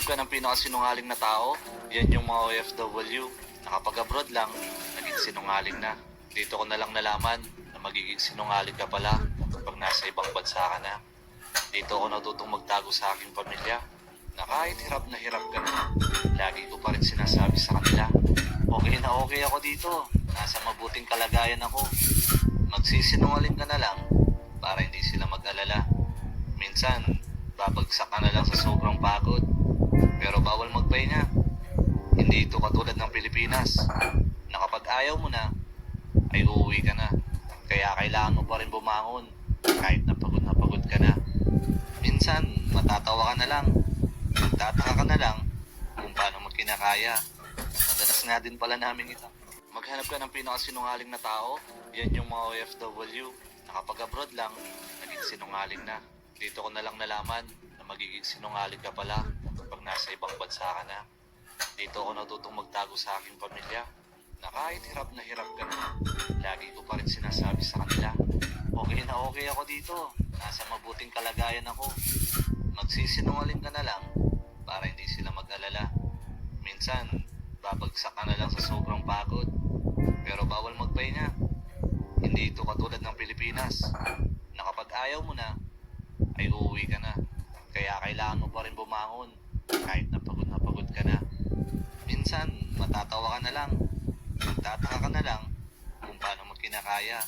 Maghanap ka ng pinakasinungaling na tao, yan yung mga OFW. Nakapag-abroad lang, naging sinungaling na. Dito ko na lang nalaman na magiging sinungaling ka pala pag nasa ibang bansa ka na. Dito ako natutong magtago sa aking pamilya na kahit hirap na hirap ka na, lagi ko pa rin sinasabi sa kanila, okay na okay ako dito, nasa mabuting kalagayan ako. Magsisinungaling ka na lang para hindi sila mag-alala. Minsan, babagsak ka na lang sa sobrang pagod. Pero bawal magpahinga. Hindi ito katulad ng Pilipinas na kapag ayaw mo na, ay uuwi ka na. Kaya kailangan mo pa rin bumangon kahit napagod na pagod ka na. Minsan, matatawa ka na lang. Magtataka ka na lang kung paano mo kinakaya. Madalas nga din pala namin ito. Maghanap ka ng pinakasinungaling na tao, yan yung mga OFW. Nakapag-abroad lang, naging sinungaling na. Dito ko na lang nalaman na magiging sinungaling ka pala pag nasa ibang bansa ka na. Dito ako natutong magtago sa aking pamilya na kahit hirap na hirap ka na, lagi ko pa rin sinasabi sa kanila, okay na okay ako dito, nasa mabuting kalagayan ako. Magsisinungaling ka na lang para hindi sila mag-alala. Minsan, babagsak ka na lang sa sobrang pagod. Pero bawal magpahinga. Hindi ito katulad ng Pilipinas na kapag ayaw mo na, ay uuwi ka na. Kaya kailangan mo pa rin bumangon kahit napagod na pagod ka na. Minsan, matatawa ka na lang. Magtataka ka na lang kung paano mo kinakaya.